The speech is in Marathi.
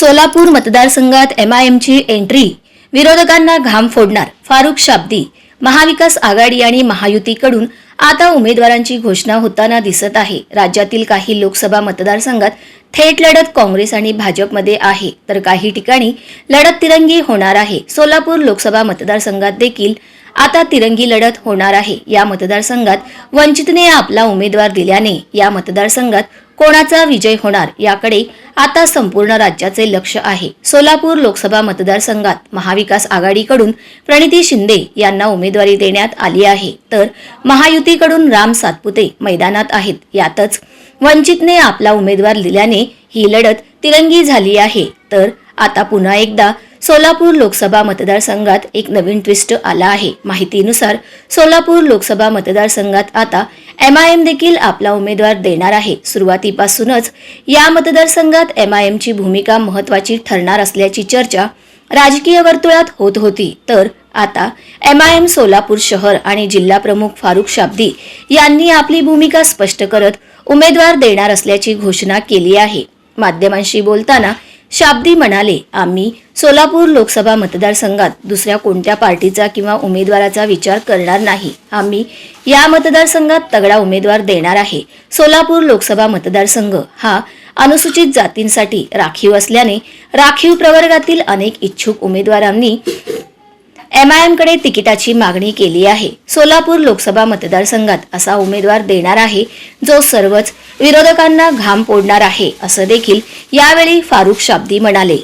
सोलापूर मतदारसंघात एमआयएमची एंट्री विरोधकांना घाम फोडणार फारुख शाब्दी. महाविकास आघाडी आणि महायुतीकडून आता उमेदवारांची घोषणा होताना दिसत आहे. राज्यातील काही लोकसभा मतदारसंघात थेट लढत काँग्रेस आणि भाजपमध्ये आहे. तर काही ठिकाणी लढत तिरंगी होणार आहे. सोलापूर लोकसभा मतदारसंघात देखील आता तिरंगी लढत होणार आहे. या मतदारसंघात वंचितने आपला उमेदवार दिल्याने या मतदारसंघात कोणाचा विजय होणार याकडे आता संपूर्ण राज्याचे लक्ष आहे. सोलापूर लोकसभा मतदारसंघात महाविकास आघाडीकडून प्रणिती शिंदे यांना उमेदवारी देण्यात आली आहे. तर महायुतीकडून राम सातपुते मैदानात आहेत. यातच वंचितने आपला उमेदवार दिल्याने ही लढत तिरंगी झाली आहे. तर आता पुन्हा एकदा सोलापूर लोकसभा मतदारसंघात एक नवीन ट्विस्ट आला आहे. माहितीनुसार सोलापूर लोकसभा मतदारसंघात आता एम आय एम देखील आपला उमेदवार देणार आहे. सुरुवातीपासूनच या मतदारसंघात एम आय एमची भूमिका महत्वाची ठरणार असल्याची चर्चा राजकीय वर्तुळात होत होती. तर आता एम आय एम सोलापूर शहर आणि जिल्हा प्रमुख फारुख शाब्दी यांनी आपली भूमिका स्पष्ट करत उमेदवार देणार असल्याची घोषणा केली आहे. माध्यमांशी बोलताना शाब्दी म्हणाले आम्ही सोलापूर लोकसभा मतदारसंघात दुसऱ्या कोणत्या पार्टीचा किंवा उमेदवाराचा विचार करणार नाही. आम्ही या मतदारसंघात तगडा उमेदवार देणार आहे. सोलापूर लोकसभा मतदारसंघ हा अनुसूचित जातींसाठी राखीव असल्याने राखीव प्रवर्गातील अनेक इच्छुक उमेदवारांनी एमआयएमकडे तिकिटाची मागणी केली आहे. सोलापूर लोकसभा मतदारसंघात असा उमेदवार देणार आहे जो सर्वच विरोधकांना घाम फोडणार आहे असं देखील यावेळी फारुख शाब्दी म्हणाले.